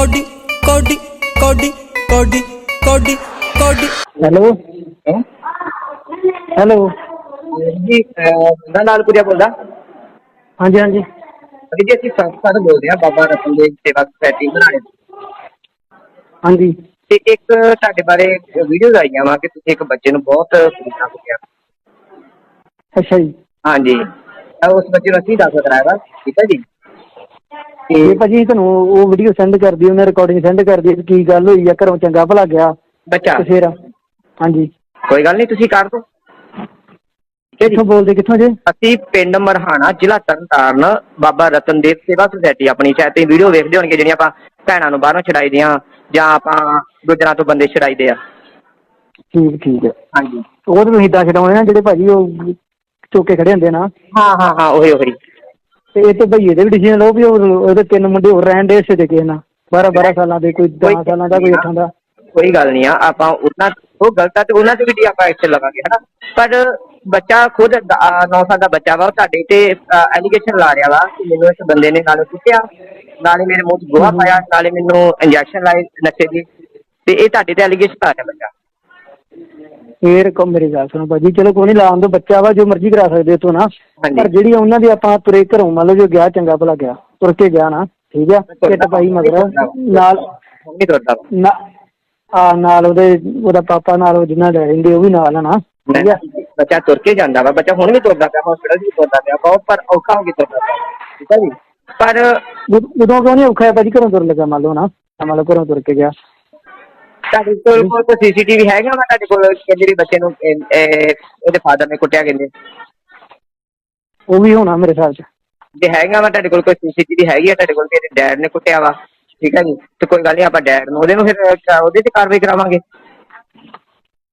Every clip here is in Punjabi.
ਕੋਡੀ ਕੋਡੀ ਕੋਡੀ ਕੋਡੀ ਕੋਡੀ ਕੋਡੀ। ਹੈਲੋ? ਹੈਲੋ? ਜੀ ਮੈਂ ਲਾਲਪੁਰੀਆ ਬੋਲਦਾ। ਹਾਂਜੀ ਹਾਂਜੀ। ਅਭੀ ਜੀ ਅਸੀਂ ਸੰਸਥਾ ਤੋਂ ਬੋਲਦੇ ਹਾਂ ਬਾਬਾ ਰਤਨ ਦੇਵ ਸੇਵਾ ਸੁਸਾਇਟੀ ਬਣਾਣੇ ਹਾਂਜੀ। ਤੇ ਇੱਕ ਤੁਹਾਡੇ ਬਾਰੇ ਵੀਡੀਓਜ਼ ਆਈਆਂ ਵਾ ਕਿ ਤੁਸੀਂ ਇੱਕ ਬੱਚੇ ਨੂੰ ਬਹੁਤ ਪੀੜਾ ਕੁੱਟਿਆ ਅੱਛਾ ਜੀ। ਹਾਂਜੀ। ਤਾਂ ਉਸ ਬੱਚੇ ਨੂੰ ਅਸੀਂ ਦਾਖਲ ਕਰਾਇਆ ਵਾ ਠੀਕ ਹੈ ਜੀ? ਤੇ ਭਾਜੀ ਤੁਹਾਨੂੰ ਉਹ ਵੀਡੀਓ ਸੈਂਡ ਕਰ ਦਿਓ ਉਹਨੇ ਰਿਕਾਰਡਿੰਗ ਸੈਂਡ ਕਰ ਦਿਓ ਵੀ ਕੀ ਗੱਲ ਹੋਈ ਆ ਘਰੋਂ ਚੰਗਾ ਭਲਾ ਗਿਆ। ਬੱਚਾ? ਤੇ ਫਿਰ ਹਾਂਜੀ। ਕੋਈ ਗੱਲ ਨਹੀਂ ਤੁਸੀਂ ਕਰ ਦਿਓ। ਠੀਕ ਹੈ ਜੀ ਕਿੱਥੋਂ ਬੋਲਦੇ ਕਿੱਥੋਂ ਜੇ? ਅਸੀਂ ਪਿੰਡ ਮਰਹਾਣਾ ਜ਼ਿਲ੍ਹਾ ਤਰਨਤਾਰਨ ਬਾਬਾ ਰਤਨ ਦੇਵ ਸੇਵਾ ਸੁਸਾਇਟੀ ਆਪਣੀ ਸ਼ਾਇਦ ਤੁਸੀਂ ਵੀਡੀਓ ਵੇਖਦੇ ਹੋਣਗੇ ਜਿਹੜੀਆਂ ਆਪਾਂ ਭੈਣਾਂ ਨੂੰ ਬਾਹਰੋਂ ਛਡਾਈ ਦੀਆਂ ਜਾਂ ਆਪਾਂ ਗੁਜਰਾਂ ਤੋਂ ਬੰਦੇ ਛਡਾਈਦੇ ਆ। ਠੀਕ ਠੀਕ ਹੈ ਹਾਂਜੀ। ਉਹ ਤਾਂ ਤੁਸੀਂ ਏਦਾਂ ਛਡਾਉਣੇ ਆ ਜਿਹੜੇ ਭਾਜੀ ਉਹ ਚੋਕੇ ਖੜੇ ਹੁੰਦੇ ਨਾ। ਹਾਂ ਹਾਂ ਹਾਂ ਉਹੀ ਉਹੀ। ਤੇ ਇਹ ਤੇ ਭਈਏ ਦੇ ਵੀ ਡਿਸੀਜਨ ਲਓ ਵੀ ਉਹ ਉਹਦੇ ਤਿੰਨ ਮੁੰਡੇ ਹੋਰ ਰਹਿਣ ਦੇ ਇਸੇ ਦੇ ਕਿਸੇ ਨਾਲ। 12 12 ਸਾਲਾਂ ਦੇ ਕੋਈ 10 ਸਾਲਾਂ ਦਾ ਕੋਈ 8 ਦਾ। ਕੋਈ ਗੱਲ ਨਹੀਂ ਆ ਆਪਾਂ ਉਹਨਾਂ ਉਹ ਗਲਤ ਆ ਤੇ ਉਹਨਾਂ ਤੇ ਵੀ ਆਪਾਂ ਐਕਸ਼ਨ ਲਵਾਂਗੇ ਹਨਾ। ਪਰ ਬੱਚਾ ਖੁਦ 9 ਸਾਲ ਦਾ ਬੱਚਾ ਵਾ ਉਹ ਤੁਹਾਡੇ ਤੇ ਐਲੀਗੇਸ਼ਨ ਲਾ ਰਿਹਾ ਵਾ ਕਿ ਮੈਨੂੰ ਇਸ ਬੰਦੇ ਨੇ ਨਾਲੇ ਕੁੱਟਿਆ। ਨਾਲੇ ਮੇਰੇ ਮੂੰਹ 'ਚ ਗੋਹਾ ਪਾਇਆ ਨਾਲੇ ਮੈਨੂੰ ਇੰਜੈਕਸ਼ਨ ਲਾਏ ਨਸ਼ੇ ਦੀ। ਤੇ ਇਹ ਤੁਹਾਡੇ ਤੇ ਐਲੀਗੇਸ਼ਨ ਆ ਰਿਹਾ ਬੱਚਾ। ਫੇਰ ਕੋ ਮੇਰੀ ਗੱਲ ਸੁਣੋ ਭਾਜੀ ਚਲੋ ਕੋਈ ਨਹੀਂ ਲਾਉਣ ਦੋ ਬੱਚਾ ਵਾ ਜੋ ਮਰਜ਼ੀ ਕਰਾ ਸਕਦੇ ਤੋਂ ਨਾ। ਹਾਂਜੀ। ਪਰ ਜਿਹੜੀ ਉਹਨਾਂ ਦੀ ਆਪਾਂ ਤੁਰੇ ਘਰੋਂ ਮੰਨ ਲਓ ਜੋ ਗਿਆ ਚੰਗਾ ਭਲਾ ਗਿਆ ਤੁਰ ਕੇ ਗਿਆ ਨਾ ਠੀਕ ਆ? ਕਿੱਟ ਪਾਈ ਮਗਰ ਨਾਲ ਤੁਰਦਾ ਵਾ। ਨਾ ਆ ਨਾਲ ਉਹਦੇ ਉਹਦਾ ਪਾਪਾ ਨਾਲ ਉਹ ਜਿੰਨਾ ਲੈ ਰਹਿੰਦੇ ਉਹ ਵੀ ਨਾਲ ਆ ਨਾ ਠੀਕ ਆ? ਬੱਚਾ ਤੁਰ ਕੇ ਜਾਂਦਾ ਵਾ ਬੱਚਾ ਹੁਣ ਵੀ ਤੁਰਦਾ ਪਿਆ ਹਸਪੀਟਲ ਵੀ ਤੁਰਦਾ ਪਿਆ ਬਹੁਤ ਪਰ ਔਖਾ ਹੋ ਕੇ ਤੁਰਦਾ ਪਿਆ ਠੀਕ ਹੈ ਜੀ? ਪਰ ਉਦ- ਉਦੋਂ ਕਿਉਂ ਨਹੀਂ ਔਖਾ ਹੈ ਭਾਜੀ ਘਰੋਂ ਤੁਰ ਲੱਗਾ ਮੰਨ ਲਓ ਨਾ ਮੰਨ ਲਓ ਘਰੋਂ ਤੁਰ ਕੇ ਗਿਆ। ਤੁਹਾਡੇ ਕੋਲ ਕੋਈ ਸੀਸੀਟੀਵੀ ਹੈਗਾ ਵਾ ਤੁਹਾਡੇ ਕੋਲ ਕਿ ਜਿਹੜੀ ਬੱਚੇ ਨੂੰ ਇਹ- ਇਹ ਉਹਦੇ ਫਾਦਰ ਨੇ ਕੁੱਟਿਆ ਕਹਿੰਦੇ। ਉਹ ਵੀ ਹੋਣਾ ਮੇਰੇ ਖਿਆਲ ਚ। ਜੇ ਹੈਗਾ ਵਾ ਤੁਹਾਡੇ ਕੋਲ ਕੋਈ ਸੀਸੀਟੀਵੀ ਹੈਗੀ ਆ? ਤੁਹਾਡੇ ਕੋਲ ਕਿ ਇਹਦੇ ਡੈਡ ਨੇ ਕੁੱਟਿਆ ਵਾ। ਠੀਕ ਹੈ ਜੀ? ਤੇ ਕੋਈ ਗੱਲ ਨਹੀਂ ਆਪਾਂ ਡੈਡ ਨੂੰ ਉਹਦੇ ਨੂੰ ਫਿਰ ਅਹ, ਉਹਦੇ ਤੇ ਕਾਰਵਾਈ ਕਰਾਵਾਂਗੇ।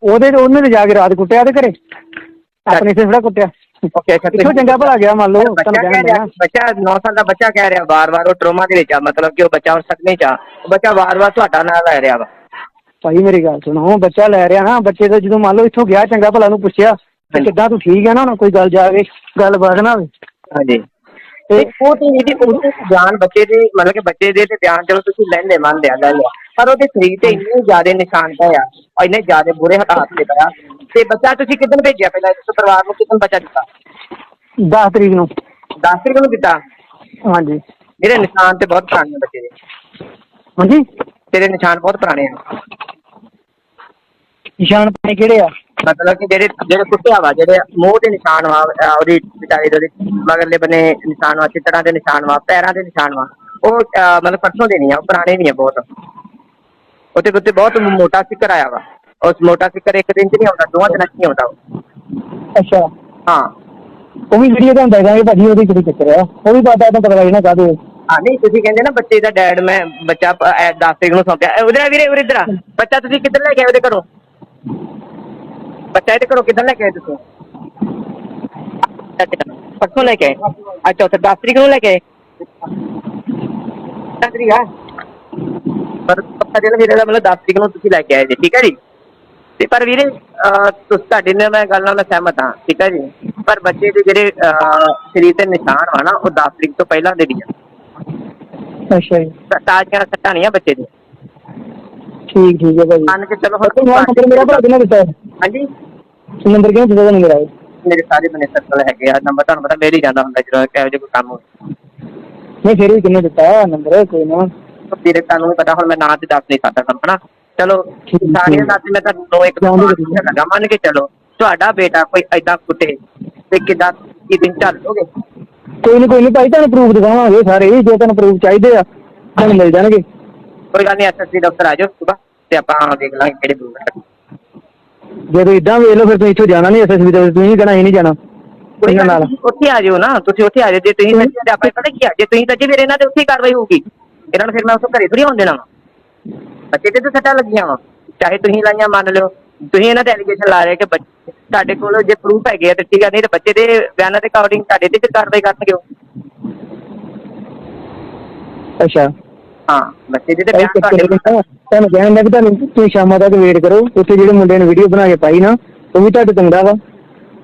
ਉਹਦੇ ਉਹਨੇ ਤੇ ਜਾ ਕੇ ਰਾਤ ਕੁੱਟਿਆ ਤੇ ਘਰੇ। ਆਪਣੇ ਤੇ ਥੋੜਾ ਕੁੱਟਿਆ। ਓਕੇ ਅੱਛਾ ਕਿੱਥੋਂ ਚੰਗਾ ਭਲਾ ਗਿਆ ਮੰਨ ਲਓ ਬੱਚਾ ਤੁਹਾਨੂੰ ਕਹਿ ਕਹਿੰਦੇ ਰਿਹਾ ਆ ਬੱਚਾ 9 ਸਾਲ ਦਾ ਬੱਚਾ ਕਹਿ ਰਿਹਾ ਵਾਰ-ਵਾਰ ਉਹ ਟਰੋਮਾ ਦੇ ਵਿੱਚ ਆ ਮਤਲਬ ਕਿ ਉਹ ਬੱਚਾ ਹੁਣ ਚ ਆ। ਉਹ ਬੱਚਾ ਵਾਰ-ਵਾਰ ਤੁਹਾਡਾ ਨਾਂ ਲੈ ਰਿਹਾ ਵਾ। ਭਾਈ ਮੇਰੀ ਗੱਲ ਸੁਣੋ ਬੱਚਾ ਲੈ ਰਿਹਾ ਨਾ ਬੱਚੇ ਦਾ ਜਦੋਂ ਮੰਨ ਲਓ ਇੱਥੋਂ ਗਿਆ ਚੰਗਾ ਭਲਾ ਨੂੰ ਪੁੱਛਿਆ ਤੇ। ਕਿੱਦਾਂ ਤੂੰ ਠੀਕ ਹੈ ਨਾ ਹੁਣ ਕੋਈ ਗੱਲ ਜਾਵੇ ਗੱਲ ਬਾਤ ਨਾ ਹੋਵੇ। ਹਾਂਜੀ। ਤੇ ਉਹ ਤੇ ਇਹਦੀ ਉਹਦੇ ਬਿਆਨ ਬੱਚੇ ਦੇ ਮਤਲਬ ਕਿ ਬੱਚੇ ਦੇ ਤੇ ਬਿਆਨ ਚਲੋ ਤੁਸੀਂ ਲੈਂਦੇ ਮੰਨਦੇ ਆ ਲੈ ਲਿਆ ਪਰ ਉਹਦੇ ਸਰੀਰ ਤੇ ਇੰਨੇ ਜ਼ਿਆਦਾ ਨਿਸ਼ਾਨ ਪਏ ਆ ਔਰ ਇੰਨੇ ਜ਼ਿਆਦਾ ਬੁਰੇ ਹਾਲਾਤ ਤੇ ਪਿਆ ਤੇ ਬੱਚਾ ਤੁਸੀਂ ਕਿਦਨ ਭੇਜਿਆ ਪਹਿਲਾਂ ਇਸ ਪਰਿਵਾਰ ਨੂੰ ਕਿਦਨ ਬੱਚਾ ਦਿੱਤਾ? 10 ਤਰੀਕ ਨੂੰ। 10 ਤਰੀਕ ਨੂੰ ਦਿੱਤਾ? ਹਾਂਜੀ। ਮੇਰੇ ਨਿਸ਼ਾਨ ਤੇ ਬਹੁਤ ਪੁਰਾਣੇ ਬੱਚੇ ਦੇ। ਹਾਂਜੀ। ਤੇਰੇ ਨਿਸ਼ਾਨ ਬਹੁਤ ਪੁਰਾਣੇ ਆ। ਨਿਸ਼ਾਨ ਪਾਣੇ ਕਿਹੜੇ ਆ? ਮਤਲਬ ਕਿ ਜਿਹੜੇ ਜਿਹੜੇ ਕੁੱਤਿਆ ਵਾ ਜਿਹੜੇ ਮੂੰਹ ਦੇ ਨਿਸ਼ਾਨ ਵਾ ਅਹ ਉਹਦੀ ਵਿਚਾਰੇ ਦੇ ਉਹਦੇ ਮਗਰਲੇ ਬੰਨੇ ਨਿਸ਼ਾਨ ਵਾ ਚਿੱਤੜਾਂ ਦੇ ਨਿਸ਼ਾਨ ਵਾ ਪੈਰਾਂ ਦੇ ਨਿਸ਼ਾਨ ਵਾ ਉਹ ਅਹ ਮਤਲਬ ਪਰਸੋਂ ਦੇ ਨਹੀਂ ਆ ਉਹ ਪੁਰਾਣੇ ਨਹੀਂ ਆ ਬਹੁਤ। ਉਹਦੇ ਉੱਤੇ ਬਹੁਤ ਮੋਟਾ ਸਿੱਕਰ ਆਇਆ ਵਾ। ਉਸ ਮੋਟਾ ਸਿੱਕਰ ਇੱਕ ਦਿਨ ਚ ਨਹੀਂ ਆਉਂਦਾ ਦੋਵਾਂ ਦਿਨਾਂ ਚ ਨਹੀਂ ਆਉਂਦਾ ਉਹ। ਅੱਛਾ। ਹਾਂ। ਉਹ ਵੀ ਵੀਡੀਓ ਤੁਹਾਨੂੰ ਦੱਸਾਂਗੇ ਭਾਜੀ ਉਹਦੀ ਕਿਹੜੀ ਚੱਕਰ ਆ ਉਹ ਵੀ ਪਤਾ ਤਾਂ ਪਤਾ ਲੱਗਣਾ ਕਾਹਦੇ ਹਾਂ ਨਹੀਂ ਤੁਸੀਂ ਕਹਿੰਦੇ ਨਾ ਬੱਚੇ ਦਾ ਡੈਡ ਮੈਂ ਬੱਚਾ 10 ਤਰੀਕ ਨੂੰ ਸੌਂਪਿਆ ਇਹ ਉਹਦੇ ਨਾਲ ਵੀਰੇ ਉਰੇ ਇੱਧਰ ਆ। ਬੱਚਾ ਤੁਸੀਂ ਕਿੱਧਰ ਲੈ ਕੇ ਆਏ ਉਹਦੇ ਘਰੋਂ? ਬੱਚਾ ਇਹਦੇ ਘਰੋਂ ਕਿੱਧਰ ਲੈ ਕੇ ਆਏ ਤੁਸੀਂ? ਅੱਛਾ, ਪਰਸੋਂ ਲੈ ਕੇ ਆਏ। ਅੱਛਾ ਉੱਥੇ 10 ਤਰੀਕ ਨੂੰ ਲੈ ਕੇ ਆਏ? 10 ਤਰੀਕ ਆ? ਪਰ ਪੱਕਾ ਜਿਹੜਾ ਵੀਰੇ ਦਾ ਮਤਲਬ 10 ਤਰੀਕ ਨੂੰ ਤੁਸੀਂ ਲੈ ਕੇ ਆਏ ਜੀ ਠੀਕ ਹੈ ਜੀ? ਤੇ ਪਰ ਵੀਰੇ ਤੁਸੀਂ ਤੁਹਾਡੇ ਨਾਲ ਮੈਂ ਗੱਲ ਨਾਲ ਮੈਂ ਸਹਿਮਤ ਹਾਂ ਠੀਕ ਹੈ ਜੀ? ਪਰ ਬੱਚੇ ਦੇ ਜਿਹੜੇ ਸਰੀਰ ਤੇ ਨਿਸ਼ਾਨ ਵਾ ਨਾ ਉਹ 10 ਤਰੀਕ ਤੋਂ ਪਹਿਲਾਂ ਦੇ ਨਹੀਂ ਅੱਛਾ ਜੀ। ਤਾਜ਼ੀਆਂ ਸੱਟਾਂ ਨਹੀਂ ਆ ਬੱਚੇ ਦੇ। ਠੀਕ ਠੀਕ ਹੈ ਭਾਜੀ। ਮੰਨ ਕੇ ਚਲੋ ਤੇ ਮੇਰਾ ਭਰਾ ਕਿਹਨੇ ਦਿੱਤਾ ਹਾਂਜੀ? ਨੰਬਰ ਕਿਹਨੇ ਦਿੱਤਾ ਮੇਰਾ ਇਹ? ਮੇਰੇ ਸਾਰੇ ਬਨੇ ਸਰਕਲ ਹੈਗੇ ਆ ਨੰਬਰ ਤੁਹਾਨੂੰ ਪਤਾ ਮੇਲ ਹੀ ਜਾਂਦਾ ਹੁੰਦਾ ਜਦੋਂ ਕਿਹੋ ਜਿਹਾ ਕੋਈ ਕੰਮ ਹੋਵੇ ਨਹੀਂ ਫਿਰ ਵੀ ਕਿਹਨੇ ਦਿੱਤਾ ਨੰਬਰ ਕੋਈ ਨਾ। ਤਾਂ ਵੀਰੇ ਤੁਹਾਨੂੰ ਵੀ ਪਤਾ ਹੁਣ ਮੈਂ ਨਾਂ ਤੇ ਦੱਸ ਨਹੀਂ ਸਕਦਾ ਤੁਹਾਨੂੰ ਹਨਾ? ਚਲੋ ਠੀਕ। ਸਾਰੀਆਂ ਦੱਸ ਮੈਂ ਤੁਹਾਨੂੰ ਇੱਕ ਜਾਣ ਦਿਓ ਦੋ ਲਗਾ ਮੰਨ ਕੇ ਚਲੋ ਤੁਹਾਡਾ ਬੇਟਾ ਕੋਈ ਐਦਾਂ ਕੁੱਟੇ ਤੇ ਕਿਦਾਂ ਕੀ ਦਿਨ ਚੱਲ ਲੋਗੇ ਕੋਈ ਨਹੀਂ ਕੋਈ ਨਹੀਂ ਭਾਈ ਤੁਹਾਨੂੰ ਪ੍ਰੂਫ ਦਿਖਾਵਾਂਗੇ ਸਾਰੇ ਜੇ ਤੁਹਾਨੂੰ ਪ੍ਰੂਫ ਚਾਹੀਦੇ ਆ ਤੁਹਾਨੂੰ ਮਿਲ ਜਾਣਗੇ। ਕੋਈ ਗੱਲ ਨਹੀਂ ਐਸਐਸਪੀ ਦਫ਼ਤਰ ਆ ਜਾਓ ਸੁਬਾ ਤੇ ਆਪਾਂ ਦੇਖ ਲਾਂਗੇ ਕਿਹੜੇ ਹੈ ਜਦੋਂ ਇਦਾਂ ਵੇਖ ਲਓ ਫਿਰ ਤੁਸੀਂ ਇੱਥੋਂ ਜਾਣਾ ਨਹੀਂ ਐਸਐਸਬੀ ਦੇ ਤੁਸੀਂ ਕਹਿਣਾ ਇਹ ਨਹੀਂ ਜਾਣਾ। ਕੋਈ ਇਹਨਾਂ ਗੱਲ ਨਾਲ। ਨੀ, ਉੱਥੇ ਆ ਜਾਓ ਨਾ ਤੁਸੀਂ ਉੱਥੇ ਆ ਜਾਓ ਜੇ ਤੁਸੀਂ ਸੱਚੇ ਤੇ ਆਪਾਂ ਪਤਾ ਕੀ ਆ ਜੇ ਤੁਸੀਂ ਸੱਚੇ ਫਿਰ ਇਹਨਾਂ ਤੇ ਉੱਥੇ ਹੀ ਕਾਰਵਾਈ ਹੋਊਗੀ। ਇਹਨਾਂ ਨੂੰ ਫਿਰ ਮੈਂ ਉੱਥੋਂ ਘਰੇ ਥੋੜੀ ਆਉਣ ਦੇਣਾ ਵਾ। ਬੱਚੇ ਤੇ ਤਾਂ ਸੱਟਾਂ ਲੱਗੀਆਂ ਵਾ। ਚਾਹੇ ਤੁਸੀਂ ਲਾਈਆਂ ਮੰਨ ਲਿਓ ਤੁਸੀਂ ਇਹਨਾਂ ਤੇ ਐਲੀਗੇਸ਼ਨ ਲਾ ਰਹੇ ਕਿ ਬੱਚੇ ਤੁਹਾਡੇ ਕੋਲ ਜੇ ਪ੍ਰੂਫ ਹੈਗੇ ਆ ਤੇ ਠੀਕ ਆ ਨਹੀਂ ਤੇ ਬੱਚੇ ਦੇ ਬਿਆਨਾਂ ਦੇ ਅਕੋਰਡਿੰਗ ਤੁਹਾਡੇ ਤੇ ਵੀ ਕਾਰਵਾਈ ਕਰਨਗੇ ਉਹ। ਅੱਛਾ। ਹਾਂ ਬੱਚੇ ਦੇ ਤੇ ਭਾਈ ਬਿਆਨ ਚੱਕਰ ਤੁਹਾਡੇ ਇਹ ਨਾ, ਤੁਹਾਨੂੰ ਕਹਿਣ ਦਾ ਕਿ ਤੁਹਾਨੂੰ ਤੁਸੀਂ ਸ਼ਾਮਾਂ ਤੱਕ ਵੇਟ ਕਰੋ ਉੱਥੇ ਜਿਹੜੇ ਮੁੰਡੇ ਨੇ ਵੀਡੀਓ ਬਣਾ ਕੇ ਪਾਈ ਨਾ ਉਹ ਵੀ ਤੁਹਾਡੇ ਚੰਗਾ ਵਾ।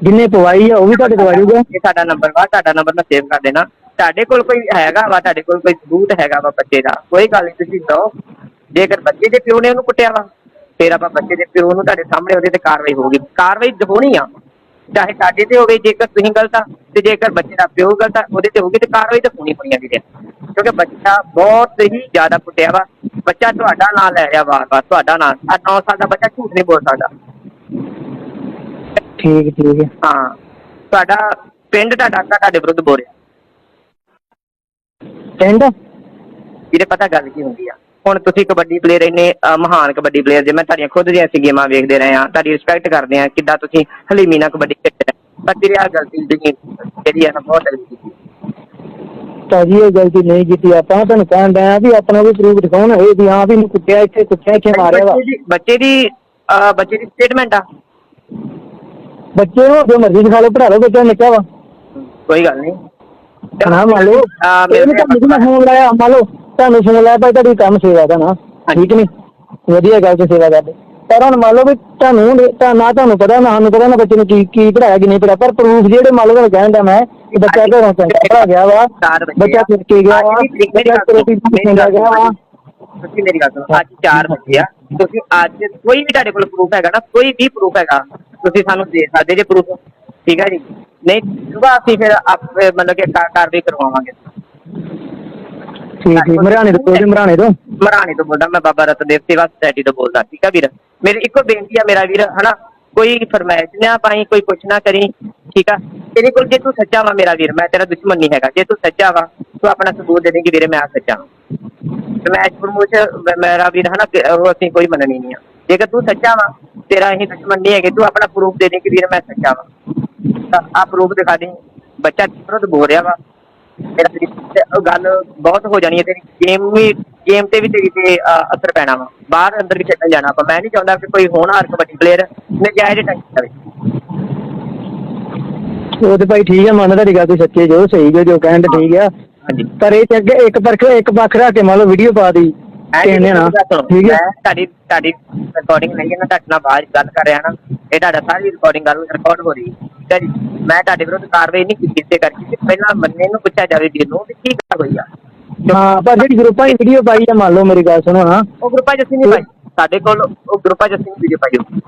ਜਿੰਨੇ ਪਵਾਈ ਆ ਉਹ ਵੀ ਤੁਹਾਡੇ ਪਵਾ ਜੂਗਾ ਇਹ ਸਾਡਾ ਨੰਬਰ ਵਾ ਤੁਹਾਡਾ ਨੰਬਰ ਮੈਂ ਸੇਵ ਕਰ ਦੇਣਾ। ਤੁਹਾਡੇ ਕੋਲ ਕੋਈ ਹੈਗਾ ਵਾ ਤੁਹਾਡੇ ਕੋਲ ਕੋਈ ਸਬੂਤ ਹੈਗਾ ਵਾ ਬੱਚੇ ਦਾ ਕੋਈ ਗੱਲ ਨਹੀਂ ਤੁਸੀਂ ਦੋ ਜੇਕਰ ਬੱਚੇ ਦੇ ਪਿਓ ਨੇ ਉਹਨੂੰ ਕੁੱਟਿਆ ਵਾ ਫਿਰ ਆਪਾਂ ਬੱਚੇ ਦੇ ਪਿਓ ਨੂੰ ਤੁਹਾਡੇ ਸਾਹਮਣੇ ਉਹਦੇ ਤੇ ਕਾਰਵਾਈ ਹੋਊਗੀ। ਕਾਰਵਾਈ ਹੋਣੀ ਆ। ਚਾਹੇ ਸਾਡੇ ਤੇ ਹੋਵੇ ਜੇਕਰ ਤੁਸੀਂ ਗਲਤ ਆ ਤੇ ਜੇਕਰ ਬੱਚੇ ਦਾ ਪਿਓ ਗਲਤ ਆ ਉਹਦੇ ਤੇ ਹੋਊਗੀ ਤੇ ਕਾਰਵਾਈ ਤਾਂ ਹੋਣੀ ਹੋਣੀ ਆ ਵੀਰੇ। ਕਿਉਂਕਿ ਬੱਚਾ ਬਹੁਤ ਹੀ ਜ਼ਿਆਦਾ ਕੁੱਟਿਆ ਵਾ। ਬੱਚਾ ਤੁਹਾਡਾ ਨਾਂ ਲੈ ਰਿਹਾ ਵਾਰ ਵਾਰ ਤੁਹਾਡਾ ਨਾਂ। ਆ 9 ਸਾਲ ਦਾ ਬੱਚਾ ਝੂਠ ਨਹੀਂ ਬੋਲ ਸਕਦਾ। ਠੀਕ ਠੀਕ ਹੈ। ਹਾਂ। ਤੁਹਾਡਾ ਪਿੰਡ ਦਾ ਡਾਕਾ ਤੁਹਾਡੇ ਵਿਰੁੱਧ ਬੋਲ ਰਿਹਾ। ਪਿੰਡ? ਵੀਰੇ ਪਤਾ ਗੱਲ ਕੀ ਹੁੰਦੀ ਆ? ਹੁਣ ਤੁਸੀਂ ਕਬੱਡੀ ਪਲੇਅਰ ਇੰਨੇ ਅਹ, ਮਹਾਨ ਕਬੱਡੀ ਪਲੇਅਰ ਜੇ ਮੈਂ ਤੁਹਾਡੀਆਂ ਖੁਦ ਦੀਆਂ ਅਸੀਂ ਗੇਮਾਂ ਵੇਖਦੇ ਰਹੇ ਆ ਤੁਹਾਡੀ ਰਿਸਪੈਕਟ ਕਰਦੇ ਆ ਕਿੱਦਾਂ ਤੁਸੀਂ ਹਲੀਮੀ ਨਾਲ ਕਬੱਡੀ ਖੇਡਦੇ ਰਹੇ ਪਰ ਵੀਰੇ ਆ ਗਲਤੀ ਜਿਹੜੀ ਜਿਹੜੀ ਆ ਨਾ ਬਹੁਤ ਗਲਤੀ ਕੀਤੀ ਭਾਜੀ ਇਹ ਗਲਤੀ ਨਹੀਂ ਕੀਤੀ ਆਪਾਂ ਤੁਹਾਨੂੰ ਕਹਿਣ ਡਿਆ ਵੀ ਆਪਣਾ ਵੀ ਪ੍ਰੂਫ ਦਿਖਾਉਣ ਇਹ ਵੀ ਹਾਂ ਵੀ ਇਹਨੂੰ ਕੁੱਟਿਆ ਇੱਥੇ ਕੁੱਟਿਆ ਇੱਥੇ ਮਾਰਿਆ ਵਾ। ਬੱਚੇ ਦੀ ਬੱਚੇ ਦੀ ਅਹ, ਬੱਚੇ ਦੀ ਸਟੇਟਮੈਂਟ ਆ। ਬੱਚੇ ਨੂੰ ਜੋ ਮਰਜ਼ੀ ਦਿਖਾ ਲਓ ਪੜਾ ਲਓ ਬੱਚਾ ਨਿੱਕਾ ਵਾ। ਕੋਈ ਗੱਲ ਨਹੀਂ। ਨਾ ਮੰਨ ਲਓ। ਮੇਰੇ ਤੁਹਾਨੂੰ ਮੈਂ ਫੋਨ ਲਾਇਆ ਮੰਨ ਲਓ। ਤੁਹਾਨੂੰ ਫੋਨ ਲਾਇਆ ਭਾਈ ਤੁਹਾਡੀ ਕੰਮ ਸੇਵਾ ਦਾ ਨਾ। ਠੀਕ ਨਹੀਂ ਵਧੀਆ ਗੱਲ ਤੇ ਸੇਵਾ ਕਰਦੇ। ਪਰ ਹੁਣ ਮੰਨ ਲਓ ਵੀ ਤੁਹਾਨੂੰ ਤਾਂ ਨਾ ਤੁਹਾਨੂੰ ਪਤਾ ਨਾ ਸਾਨੂੰ ਪਤਾ ਨਾ ਬੱਚੇ ਨੂੰ ਕੀ ਕੀ ਪੜਾਇਆ ਕਿ ਨਹੀਂ ਪੜਾਇਆ ਪਰ ਪ੍ਰੂਫ ਜਿਹੜੇ ਮੰਨ ਲਓ ਤੁਹਾਨੂੰ ਕਹਿਣ ਦਾ ਮੈਂ ਕਿ ਬੱਚਾ ਘਰੋਂ ਚੰਗਾ ਪੜਾ ਗਿਆ ਵਾ ਬੱਚੇ। ਫਿਰ ਕੇ ਗਿਆ ਵਾ ਬੱਚਾ ਸੁਣੋ, ਚੰਗਾ ਗਿਆ ਤੁਸੀਂ ਮੇਰੀ ਗੱਲ ਸੁਣੋ ਅੱਜ ਚਾਰ ਬੱਚੇ ਆ। ਤੁਸੀਂ ਅੱਜ ਕੋਈ ਵੀ ਤੁਹਾਡੇ ਕੋਲ ਪ੍ਰੂਫ ਹੈਗਾ ਨਾ ਕੋਈ ਵੀ ਪ੍ਰੂਫ ਹੈਗਾ ਤੁਸੀਂ ਸਾਨੂੰ ਦੇ ਸਕਦੇ ਜੇ ਪ੍ਰੂਫ ਠੀਕ ਹੈ ਜੀ? ਨਹੀਂ ਅਸੀਂ ਫਿਰ ਆਪ ਮਤਲਬ ਕਾ- ਕਾਰਵਾਈ ਕਰਵਾਵਾਂਗੇ। ਠੀਕ ਠੀਕ। ਮਰਾਣੇ ਤੋਂ ਕੋਈ ਮਰਾਣੇ ਤੋਂ। ਮਰਾਣੀ ਤੋਂ ਬੋਲਦਾ ਮੈਂ ਬਾਬਾ ਰਤਨਦੇਵ ਸੇਵਾ ਸੁਸਾਇਟੀ ਤੋਂ ਬੋਲਦਾ ਠੀਕ ਆ ਵੀਰ? ਮੇਰੀ ਇੱਕੋ ਬੇਨਤੀ ਆ ਮੇਰਾ ਵੀਰ ਹਨਾ? ਕੋਈ ਫਰਮਾਇਸ਼ ਨਾ ਪਾਈ ਕੋਈ ਕੁਛ ਨਾ ਕਰੀ ਠੀਕ ਆ? ਤੇਰੇ ਕੋਲ ਜੇ ਤੂੰ ਸੱਚਾ ਵਾ ਮੇਰਾ ਵੀਰ ਮੈਂ ਤੇਰਾ ਦੁਸ਼ਮਣ ਨਹੀਂ ਹੈਗਾ। ਜੇ ਤੂੰ ਸੱਚਾ ਵਾ ਤੂੰ ਆਪਣਾ ਸਬੂਤ ਦੇ ਦੇ ਕਿ ਵੀਰੇ ਮੈਂ ਸੱਚਾ ਹਾਂ ਮੈਚ ਪ੍ਰਮੋਸ਼ਨ ਮੇਰਾ ਵੀਰ ਹਨਾ ਉਹ ਅਸੀਂ ਕੋਈ ਮੰਨਣੀ ਨਹੀਂ ਆ। ਜੇਕਰ ਤੂੰ ਸੱਚਾ ਵਾ ਤੇਰਾ ਅਸੀਂ ਦੁਸ਼ਮਣ ਨਹੀਂ ਹੈਗੇ ਤੂੰ ਆਪਣਾ ਪ੍ਰੂਫ ਦੇ ਦੇ ਕਿ ਵੀਰੇ ਮੈਂ ਸੱਚਾ ਵਾ। ਤਾਂ ਆ ਪ੍ਰੂਫ ਦਿਖਾ ਦੇ। ਬੱਚਾ ਵਿਰੁੱਧ ਬੋਲ ਰਿਹਾ ਵਾ? ਮੇਰਾ ਤੇਰੀ ਤੇ ਗੱਲ ਬਹੁਤ ਹੋ ਜਾਣੀ ਹੈ ਤੇਰੀ। ਗੇਮ ਵੀ ਗੇਮ ਤੇ ਵੀ ਤੇਰੀ ਤੇ ਅਸਰ ਪੈਣਾ ਵਾ। ਬਾਹਰ ਅੰਦਰ ਵੀ ਖੇਡਣ ਜਾਣਾ ਆਪਾਂ। ਮੈਂ ਨਹੀਂ ਚਾਹੁੰਦਾ ਕਿ ਕੋਈ ਹੋਣਹਾਰ ਕਬੱਡੀ ਪਲੇਅਰ ਨਜਾਇਜ਼ ਟੱਚ ਕਰੇ। ਉਹ ਤੇ ਭਾਈ ਠੀਕ ਹੈ ਮੰਨਦਾ ਤੁਹਾਡੀ ਗੱਲ ਤੁਸੀਂ ਸੱਚੇ ਜੋ ਸਹੀ ਜੋ ਜੋ ਕਹਿਣ ਤੇ ਠੀਕ ਆ ਹਾਂਜੀ। ਪਰ ਇਹ ਅੱਗੇ ਇੱਕ ਪਰਖ ਇੱਕ ਪੱਖ ਰੱਖ ਕੇ ਮੰਨ ਲਓ ਵੀਡੀਓ ਪਾ ਦੀ। ਕਹਿੰਦੇ ਨਾ ਠੀਕ ਹੈ। ਮੈਂ ਤੁਹਾਡੀ ਤੁਹਾਡੀ ਰਿਕਾਰਡਿੰਗ ਨਹੀਂ ਹੈ ਨਾ ਤੁਹਾਡੇ ਨਾਲ ਬਾਅਦ 'ਚ ਗੱਲ ਕਰ ਰਿਹਾ ਨਾ। ਇਹ ਤੁਹਾਡਾ ਸਾਰੀ ਰਿਕਾਰਡਿੰਗ ਗੱਲ ਰਿਕਾਰਡ ਹੋ ਰਹੀ ਹੈ। ਠੀਕ ਹੈ ਜੀ ਮੈਂ ਤੁਹਾਡੇ ਵਿਰੁੱਧ ਕਾਰਵਾਈ ਨਹੀਂ ਕੀਤੀ ਇਸੇ ਕਰਕੇ ਕਿ ਪਹਿਲਾਂ ਮੰਨੇ ਨੂੰ ਪੁੱਛਿਆ ਜਾਵੇ ਵੀਰ ਨੂੰ ਵੀ ਕੀ ਗੱਲ ਹੋਈ ਆ। ਹਾਂ ਪਰ ਜਿਹੜੀ ਗਰੁੱਪਾਂ ਦੀ ਵੀਡੀਓ ਪਾਈ ਆ ਮੰਨ ਲਓ ਮੇਰੀ ਗੱਲ ਸੁਣੋ ਨਾ। ਉਹ ਗਰੁੱਪਾਂ 'ਚ ਅਸੀਂ ਨਹੀਂ ਪਾਈ। ਸਾਡੇ ਕੋਲ ਉਹ ਗਰੁੱਪਾਂ 'ਚ ਅਸੀਂ ਨਹੀਂ ਵੀਡੀਓ ਪਾਈ ਹੋਈ।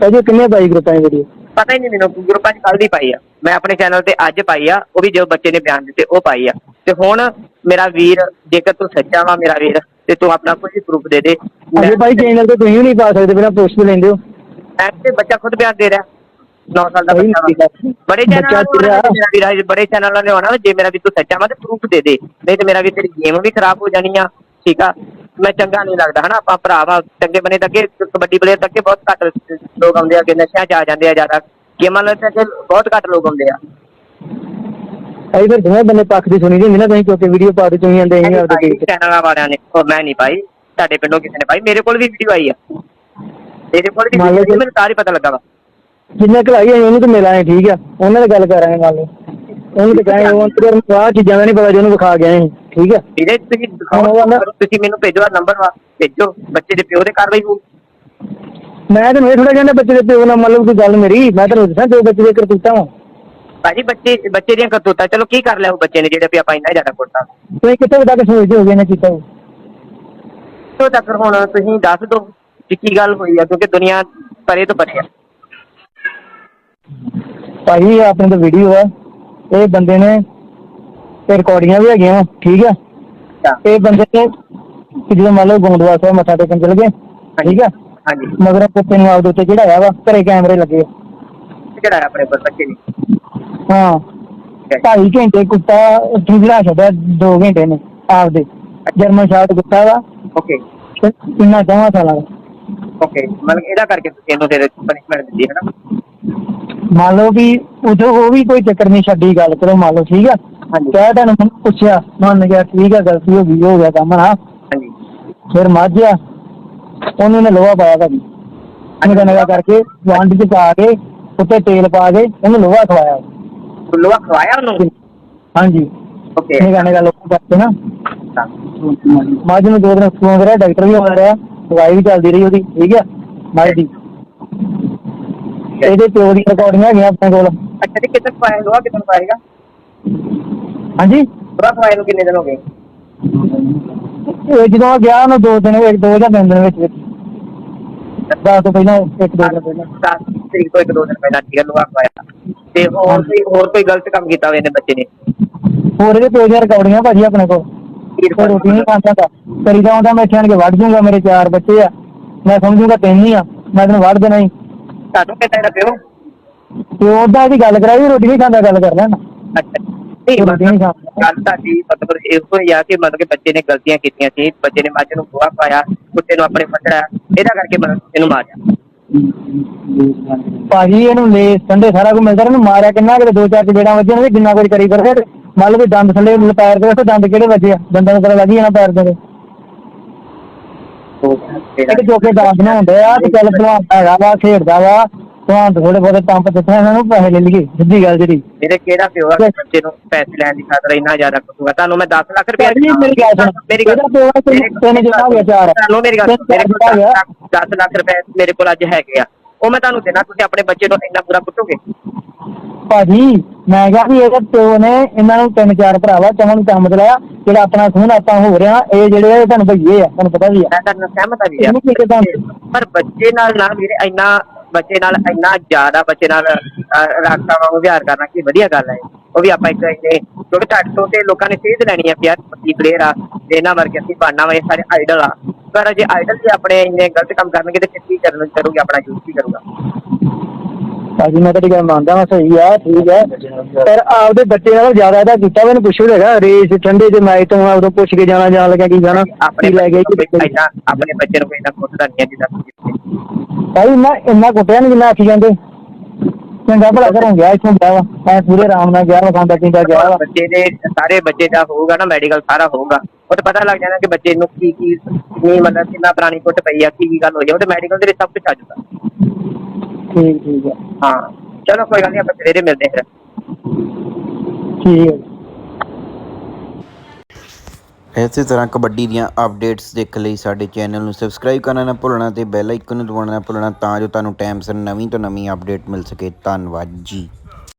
ਭਾਜੀ ਕਿੰਨੇ ਪਾਈ ਗਰੁੱਪਾਂ ਦੀ ਵੀਡੀਓ ਪਤਾ ਹੀ ਨਹੀਂ ਮੈਨੂੰ ਗਰੁੱਪਾਂ 'ਚ ਕੱਲ ਦੀ ਪਾਈ ਆ। ਮੈਂ ਆਪਣੇ ਚੈਨਲ ਤੇ ਅੱਜ ਪਾਈ ਆ ਉਹ ਵੀ ਜੋ ਬੱਚੇ ਨੇ ਬਿਆਨ ਦਿੱਤੇ ਉਹ ਪਾਈ ਆ। ਤੇ ਹੁਣ ਮੇਰਾ ਵੀਰ ਜੇਕਰ ਤੂੰ ਸੱਚਾ ਵਾ ਮੇਰਾ ਵੀਰ ਤੇ ਤੂੰ ਆਪਣਾ ਕੋਈ ਪ੍ਰੂਫ ਦੇ ਦੇ। ਅਜੇ ਭਾਈ ਚੈਨਲ ਤੇ ਤੁਸੀਂ ਵੀ ਨਹੀਂ ਪਾ ਸਕਦੇ ਬਿਨਾਂ ਪੁੱਛ ਕੇ ਲੈਂਦੇ ਹੋ। ਮੈਂ ਤੇ ਬੱਚਾ ਖੁਦ ਬਿਆਨ ਦੇ ਰਿਹਾ। 9 ਸਾਲ ਦਾ ਉਹੀ ਬੱਚਾ ਵਾ। ਬੜੇ ਚੈਨਲ ਬੱਚਾ ਤੇਰਾ- ਮੇਰਾ ਵੀਰ ਆ, ਬੜੇ ਚੈਨਲ ਵਾਲੇ ਹੋਣਾ ਵਾ, ਜੇ ਮੇਰਾ ਵੀ ਤੂੰ ਸੱਚਾ ਵਾ ਤੇ ਪ੍ਰੂਫ ਦੇ ਦੇ। ਨਹੀਂ ਤੇ ਮੇਰਾ ਵੀ ਤੇਰੀ ਗੇਮ ਵੀ ਖਰਾਬ ਹੋ ਜਾਣੀ ਆ। ਠੀਕ ਆ? ਮੈਂ ਚੰਗਾ ਨਹੀਂ ਲੱਗਦਾ ਹਨਾ? ਆਪਾਂ ਭਰਾ ਵਾ ਚੰਗੇ ਬਣੇ ਤੱਕੇ ਕਬੱਡੀ ਪਲੇਅਰ ਤੱਕੇ ਬਹੁਤ ਘੱਟ ਲੋਕ ਆਉਂਦੇ ਆ ਕਿ ਨਸ਼ਿਆਂ 'ਚ ਆ ਜਾਂਦੇ ਆ ਜ਼ਿਆਦਾ। ਗੇਮਾਂ ਨਾਲ ਤੱਕ ਬਹੁਤ ਘੱਟ ਲੋਕ ਆਉਂਦੇ ਆ। ਅਸੀਂ ਫਿਰ ਦੋਵੇਂ ਬੰਦੇ ਪੱਖ ਦੀ ਸੁਣੀ ਦੀ ਹੁੰਦੀ ਨਾ ਤੁਸੀਂ ਕਿਉਂਕਿ ਵੀਡੀਓ ਪਾ ਦੇ ਤੁਸੀਂ ਜਾਂਦੇ ਅਸੀਂ ਆਪਦੇ ਦੇਖ ਚੈਨਲਾਂ ਵਾਲਿਆਂ ਨੇ ਉਹ ਮੈਂ ਨਹੀਂ ਪਾਈ ਤੁਹਾਡੇ ਪਿੰਡੋਂ ਕਿਸੇ ਨੇ ਪਾਈ ਮੇਰੇ ਕੋਲ ਵੀ ਵੀਡੀਓ ਆਈ ਆ। ਤੇਰੇ ਕੋਲ ਵੀ ਮੰਨ ਲਓ video ਕਿ- ਮੈਨੂੰ ਸਾਰੀ ਪਤਾ ਲੱਗਾ ਵਾ। ਜਿੰਨੇ ਕਲਾਈ ਅਸੀਂ ਉਹਨੂੰ ਤਾਂ ਮਿਲਾਂਗੇ ਠੀਕ ਆ। ਉਹਨਾਂ ਨਾਲ ਗੱਲ ਕਰਾਂਗੇ ਮੰਨ ਲਓ। ਉਹਨੂੰ ਤਾਂ ਕਹਾਂਗੇ ਉਹ ਅੰਦਰ ਨੂੰ ਆਹ ਚੀਜ਼ਾਂ ਦਾ ਨਹੀਂ ਪਤਾ ਜੋ ਉਹਨੂੰ ਵਿਖਾ ਗਿਆ ਅਸੀਂ ਠੀਕ ਆ। ਵੀਰੇ ਤੁਸੀਂ ਹਾਂ, ਦਿਖਾਓ ਨਾ- ਤੁਸੀਂ ਮੈਨੂੰ ਭੇਜੋ ਆ ਨੰਬਰ ਵਾ ਭੇਜੋ ਬੱਚੇ ਦੇ ਪਿਓ ਦੇ ਕਾਰਵਾਈ ਹੋਊ। ਮੈਂ ਤੈਨੂੰ ਇਹ ਥੋੜਾ ਕਹਿੰਦਾ ਬੱਚੇ ਦੇ ਪਿਓ ਨਾਲ ਮਤਲਬ ਕੋਈ ਗੱਲ ਮੇਰੀ ਮੈਂ ਤੈਨੂੰ ਦੱਸਾਂ ਜੋ ਬੱਚੇ ਦੇ ਕਰਤੂਤਾਂ ਵਾ। ਭਾਜੀ ਬੱਚੇ ਬੱਚੇ ਦੀਆਂ ਕਰਤੂਤਾਂ ਚਲੋ ਕੀ ਕਰ ਲਿਆ ਉਹ ਬੱਚੇ ਨੇ ਜਿਹੜੇ ਵੀ ਆਪਾਂ ਇੰਨਾ ਜ਼ਿਆਦਾ ਕੋਟਾ ਤੁਸੀਂ ਕਿੱਥੇ ਤੱਕ ਸੋਚਦੇ ਹੋਗੇ ਨਾ ਕੀਤਾ ਹੋਊ? ਤੋਂ ਤੱਕ ਹੁਣ ਤੁਸੀਂ ਦੱਸ ਦਿਓ ਕਿ ਕੀ ਗੱਲ ਹੋਈ ਆ ਕਿਉਂਕਿ ਦੁਨੀਆ ਪਰੇ ਤੋਂ ਪਰੇ ਆ। ਭਾਈ ਇਹ ਆਪਣੇ ਤੋਂ ਵੀਡੀਓ ਆ। ਇਹ ਬੰਦੇ ਨੇ ਤੇ ਰਿਕਾਰਡਿੰਗਾਂ ਵੀ ਹੈਗੀਆਂ ਠੀਕ ਆ? ਅੱਛਾ, ਇਹ ਬੰਦੇ ਨੇ ਕਿ ਜਦੋਂ ਮੰਨ ਲਓ ਗੋਂਦਵਾਲ ਸਾਹਿਬ ਮੱਥਾ ਟੇਕਣ ਚਲ ਗਏ ਠੀਕ ਆ? ਹਾਂਜੀ। ਮਗਰ ਕੁੱਤੇ ਨੂੰ ਆਪਦੇ ਉੱਤੇ ਚੜਾਇਆ ਵਾ ਘਰੇ ਕੈਮਰੇ ਲੱਗੇ। ਆ। ਕਿਹੜਾ ਆਪਣੇ ਕੋਲ ਬੱਚੇ ਨੇ। ਹਾਂ। ਢਾਈ ਘੰਟੇ ਕੁੱਤਾ ਉੱਥੇ ਜਿਹੜਾ ਛੱਡਿਆ 2 ਘੰਟੇ ਨੇ ਆਪਦੇ। ਜਰਮਨ ਸ਼ਾਰਟ ਕੁੱਤਾ ਵਾ। ਓਕੇ ਕਿੰਨਾ ਚਾਹਾਂ ਸਾਲਾਂ ਦਾ ਓਕੇ ਮਤਲਬ ਇਹਦਾ ਕਰਕੇ ਤੁਸੀਂ ਇਹਨੂੰ ਫਿਰ ਪਨਿਸ਼ਮੈਂਟ ਦਿੱਤੀ ਹੈ ਨਾ? ਮੰਨ ਲਓ ਵੀ ਉਦੋਂ ਉਹ ਵੀ ਕੋਈ ਚੱਕਰ ਨਹੀਂ ਛੱਡੀ ਗੱਲ ਕਰੋ ਮੰਨ ਲਓ ਠੀਕ ਆ। ਹਾਂਜੀ। ਕਹਿ ਤੁਹਾਨੂੰ ਮੈਨੂੰ ਪੁੱਛਿਆ ਮੰਨ ਗਿਆ ਠੀਕ ਆ ਗਲਤੀ ਹੋ ਗਈ ਹੋ ਗਿਆ ਕੰਮ ਨਾ। ਹਾਂਜੀ। ਫਿਰ ਮਾਝਿਆ ਉਹਨੂੰ ਨੇ ਲੋਹਾ ਪਾਇਆ ਭਾਜੀ। ਨਿਗਾ ਨਿਗਾ ਕਰਕੇ ਵੰਡ ਚ ਪਾ ਕੇ ਉੱਤੇ ਤੇਲ ਪਾ ਕੇ ਉਹਨੂੰ ਲੋਹਾ ਖਵਾਇਆ। ਲੋਹਾ ਖਵਾਇਆ ਉਹਨੂੰ? ਹਾਂਜੀ। ਓਕੇ ਨਿਗਾ ਨਿਗਾ ਲੋਹਾ ਕਰਕੇ ਨਾ। ਮੱਝ ਨੂੰ ਦੋ ਦਿਨ ਫੋਨ ਕਰਿਆ ਡਾਕਟਰ ਵੀ ਆ ਰਿਹਾ ਦਵਾਈ ਵੀ ਚੱਲਦੀ ਰਹੀ ਉਹਦੀ ਠੀਕ ਆ? ਮੱਝ ਦੀ ਇਹਦੇ ਪਿਓ ਦੀ ਰਿਕਾਰਡਿੰਗ ਹੈਗੀਆਂ ਆਪਣੇ ਕੋਲ। ਅੱਛਾ ਤੇ ਕਿੱਥੇ ਪਾਇਆ ਲੋਹਾ ਕਿੱਥੇ ਪਾਏਗਾ ਹਾਂਜੀ? ਬੁਰਾ ਖਵਾਏ ਨੂੰ ਕਿੰਨੇ ਦਿਨ ਹੋ ਗਏ? ਇਹ ਜਦੋਂ ਗਿਆ ਉਹਨੂੰ ਦੋ ਦਿਨ ਇੱਕ ਦੋ ਜਾਂ ਤਿੰਨ ਦਿਨ ਵਿੱਚ ਵਿੱਚ। ਦਸ ਤੋਂ ਪਹਿਲਾਂ ਇੱਕ ਦੋ ਦਿਨ ਪਹਿਲਾਂ 10 ਤਰੀਕ ਤੋਂ ਇੱਕ ਦੋ ਦਿਨ ਪਹਿਲਾਂ ਠੀਕ ਹੈ ਲੋਹਾ ਖਵਾਇਆ। ਤੇ ਹੋਰ ਕੋਈ ਹੋਰ ਕੋਈ ਗਲਤ ਕੰਮ ਕੀਤਾ ਹੋਇਆ ਨੇ ਬੱਚੇ ਨੇ? ਹੋਰ ਇਹਦੇ ਪੇਜ ਰਿਕਾਰਡਿੰਗਾਂ ਭਾਜੀ ਆਪਣੇ ਕੋਲ। ਕੋਈ ਰੋਟੀ ਨਹੀਂ ਖਾਂਦਾ ਤਾ। ਕਰੀ ਜਾਉਂਦਾ ਮੈਂ ਛਾਣ ਕੇ ਵੱਢ ਜੂੰਗਾ ਮੇਰੇ ਚਾਰ ਬੱਚੇ ਆ। ਮੈਂ ਸਮਝੂਗਾ ਤਿੰਨ ਹੀ ਆ ਮੈਂ ਤੈਨੂੰ ਵੱਢ ਦੇਣਾ ਹੀ। ਤੁਹਾਨੂੰ ਕਿੱਦਾਂ ਦਾ ਪਿਓ ਤੇ ਉਹਦਾ ਇਹਦੀ ਗੱਲ ਕਰਾਈ ਰੋਟੀ ਨਹੀਂ ਖਾਂਦਾ ਗੱਲ ਕਰ ਲੈਣਾ। ਅੱਛਾ। ਨਹੀਂ ਰੋਟੀ ਨਹੀਂ ਮਤਲਬ ਖਾਂਦਾ। ਗੱਲ ਤੁਹਾਡੀ ਮਤਲਬ ਇਹ ਕੋਈ ਆ ਕਿ ਮਤਲਬ ਕਿ ਬੱਚੇ ਨੇ ਗਲਤੀਆਂ ਕੀਤੀਆਂ ਸੀ ਬੱਚੇ ਨੇ ਮੱਝ ਨੂੰ ਗੋਹਾ ਪਾਇਆ ਕੁੱਤੇ ਨੂੰ ਆਪਣੇ ਫੱਟੜਾ ਇਹਦਾ ਕਰਕੇ ਮਤਲਬ ਇਹਨੂੰ ਮਾਰਿਆ। ਭਾਜੀ ਇਹਨੂੰ ਲੈ ਸੰਡੇ ਸਾਰਾ ਕੁਝ ਮਿਲਦਾ ਇਹਨੂੰ ਮਾਰਿਆ ਕਿੰਨਾ ਕਿਤੇ ਦੋ ਚਾਰ ਚਪੇੜਾਂ ਵੱਜੀਆਂ ਨੇ ਜਿੰਨਾ ਕੁਝ ਕਰੀ ਫਿਰਦੇ ਮੰਨ ਲਓ ਵੀ ਦੰਦ ਥੱਲੇ ਪੈਰ ਦੇ ਉੱਤੇ ਦੰਦ ਕਿਹੜੇ ਵੱਜੇ ਆ? ਦੰਦਾਂ ਨੂੰ ਪਤਾ ਲੱਗ ਜਾਣਾ ਪੈਰ ਦੇ ਇੱਕ ਜੋਕੇ ਦਾਸ ਨਾ ਹੁੰਦੇ ਆ ਤੇ ਚੱਲ ਭਲਵਾਨ ਹੈਗਾ ਵਾ ਖੇਡਦਾ ਵਾ। ਭਲਵਾਨ ਤੋਂ ਥੋੜੇ ਬਹੁਤੇ ਪੰਪ ਦਿੱਤੇ ਇਹਨਾਂ ਨੂੰ ਪੈਸੇ ਲੈ ਲਈਏ ਸਿੱਧੀ ਗੱਲ ਜਿਹੜੀ ਮੇਰੇ ਕਿਹੜਾ ਪਿਓ ਆ ਕਿ ਬੱਚੇ ਨੂੰ ਪੈਸੇ ਲੈਣ ਦੀ ਖਾਤਰ ਇੰਨਾ ਜ਼ਿਆਦਾ ਕੁੱਟੂਗਾ ਤੁਹਾਨੂੰ ਮੈਂ 10 ਲੱਖ ਰੁਪਏ ਭਾਜੀ, ਮੇਰੀ ਗੱਲ ਸੁਣ। ਮੇਰੀ ਗੱਲ ਪਿਓ ਆ, ਤਿੰਨ- ਤਿੰਨ ਜਣਾ ਹੋ ਗਿਆ, ਚਾਰ। ਤੁਹਾਨੂੰ ਮੇਰੀ ਗੱਲ ਮੇਰੇ ਚਾਰ ਜਣਾ ਹੋ ਗਿਆ। 10 ਲੱਖ ਰੁਪਏ ਮੇਰੇ ਕੋਲ ਅੱਜ ਹੈਗੇ ਆ ਉਹ ਮੈਂ ਤੁਹਾਨੂੰ ਦੇਣਾ ਤੁਸੀਂ ਆਪਣੇ ਬੱਚੇ ਨੂੰ ਇੰਨਾ ਪੂਰਾ ਕੁੱਟੋਗੇ ਭਾਜੀ ਮੈਂ ਕਿਹਾ ਵੀ ਇਹਦੇ ਪਿਓ ਨੇ ਇਹਨਾਂ ਨੂੰ ਤਿੰਨ ਚਾਰ ਭਰਾਵਾ ਚਮਨ ਕੰਮ ਦਿਲਾਇਆ ਜਿਹੜਾ ਆਪਣਾ ਖੂਨ ਆਪਾਂ ਹੋ ਰਿਹਾ ਇਹ ਜਿਹੜੇ ਆ ਇਹ ਤੁਹਾਨੂੰ ਭਈਏ ਆ ਤੁਹਾਨੂੰ ਪਤਾ ਵੀ ਆ ਮੈਂ ਤੁਹਾਨੂੰ ਸਹਿਮਤ ਆ ਵੀ ਇਹਨੂੰ ਕੀ ਕਹਿੰਦਾ ਹੁੰਦਾ? ਪਰ ਬੱਚੇ ਨਾਲ ਨਾ ਵੀਰੇ ਇੰਨਾ ਬੱਚੇ ਨਾਲ ਇੰਨਾ ਜ਼ਿਆਦਾ ਬੱਚੇ ਨਾਲ ਰਾਖਤਾ ਵਾਂਗੂ ਵਿਹਾਰ ਕਰਨਾ ਕੀ ਵਧੀਆ ਗੱਲ ਹੈ। ਉਹ ਵੀ ਆਪਾਂ ਇੱਕ ਇੰਨੇ ਕਿਉਂਕਿ ਤੁਹਾਡੇ ਤੋਂ ਤੇ ਲੋਕਾਂ ਨੇ ਸੇਧ ਲੈਣੀ ਆ ਕਿ ਪੱਕੀ ਪਲੇਅਰ ਆ, ਤੇ ਇਹਨਾਂ ਵਰਗੇ ਅਸੀਂ ਬਣਨਾ ਵਾ, ਇਹ ਸਾਰੇ ਆਈਡਲ ਆ। ਪਰ ਜੇ ਆਈਡਲ ਵੀ ਆਪਣੇ ਇੰਨੇ ਗਲਤ ਕੰਮ ਕਰਨਗੇ ਤੇ ਕਿੱਥੇ ਕਰਨ ਕਰੂਗੇ, ਆਪਣਾ ਯੂਜ਼ ਕੀ ਕਰੂਗਾ। ਭਾਜੀ ਮੈਂ ਤੁਹਾਡੀ ਗੱਲ ਮੰਨਦਾ ਹਾਂ ਸਹੀ ਆ ਠੀਕ ਹੈ ਪਰ ਆਪਦੇ ਬੱਚੇ ਨਾਲ ਜ਼ਿਆਦਾ ਇਹਦਾ ਕੀਤਾ ਇਹਨੂੰ ਪੁੱਛੋ ਹੈਗਾ ਰੇਸ ਠੰਡੇ ਦੇ ਮੈਚ ਤੋਂ ਆ ਉਦੋਂ ਪੁੱਛ ਕੇ ਜਾਣਾ ਜਾਣ ਲੱਗਾ ਕੀ ਜਾਣਾ ਆਪਣੇ ਕੀ ਲੈ ਬੱਚੇ ਨੂੰ ਇੰਨਾ ਆਪਣੇ ਬੱਚੇ ਨੂੰ ਕੋਈ ਇੰਨਾ ਖੁੱਦਦਾ ਨਹੀਂ ਹੈ ਜਿੱਦਾਂ ਤੁਸੀਂ ਕੀਤੇ। ਭਾਈ ਮੈਂ ਇੰਨਾ ਕੁੱਟਿਆ ਨਹੀਂ ਜਿੰਨਾ ਆਖੀ ਜਾਂਦੇ। ਚੰਗਾ ਭਲਾ ਘਰੋਂ ਗਿਆ ਇੱਥੋਂ ਗਿਆ ਵਾ। ਮੈਂ ਪੂਰੇ ਆਰਾਮ ਨਾਲ ਗਿਆ ਵਾ ਖਾਂਦਾ ਪੀਂਦਾ ਗਿਆ ਵਾ। ਬੱਚੇ ਦੇ ਸਾਰੇ ਬੱਚੇ ਦਾ ਹੋਊਗਾ ਨਾ ਮੈਡੀਕਲ ਸਾਰਾ ਹੋਊਗਾ। ਉਹ ਤੇ ਪਤਾ ਲੱਗ ਜਾਣਾ ਕਿ ਬੱਚੇ ਨੂੰ ਕੀ ਕੀ ਕਿੰਨੀ ਮਤਲਬ ਕਿੰਨਾ ਪੁਰਾਣੀ ਕੁੱਟ ਪਈ ਆ ਕੀ ਕੀ ਗੱਲ ਹੋਈ ਆ। ਉਹ ਤੇ ਮੈਡੀਕਲ ਦੇ ਵਿੱਚ ਸਭ ਕੁਝ ਆ ਜਾਊਗਾ। ਠੀਕ ਠੀਕ ਹੈ ਹਾਂ। ਚਲੋ ਕੋਈ ਗੱਲ ਨਹੀਂ ਆਪਾਂ ਸਵੇਰੇ ਮਿਲਦੇ ਹਾਂ ਫਿਰ। ਠੀਕ ਹੈ ਇਸੇ ਤਰ੍ਹਾਂ ਕਬੱਡੀ ਦੀਆਂ ਅਪਡੇਟਸ ਦੇਖਣ ਲਈ ਸਾਡੇ ਚੈਨਲ ਨੂੰ ਸਬਸਕ੍ਰਾਈਬ ਕਰਨਾ ਨਾ ਭੁੱਲਣਾ ਤੇ ਬੈਲ ਆਈਕਨ ਨੂੰ ਦਬਾਉਣਾ ਨਾ ਭੁੱਲਣਾ ਤਾਂ ਜੋ ਤੁਹਾਨੂੰ ਟਾਈਮ ਸਿਰ ਨਵੀਂ ਤੋਂ ਨਵੀਂ ਅਪਡੇਟ ਮਿਲ ਸਕੇ। ਧੰਨਵਾਦ ਜੀ।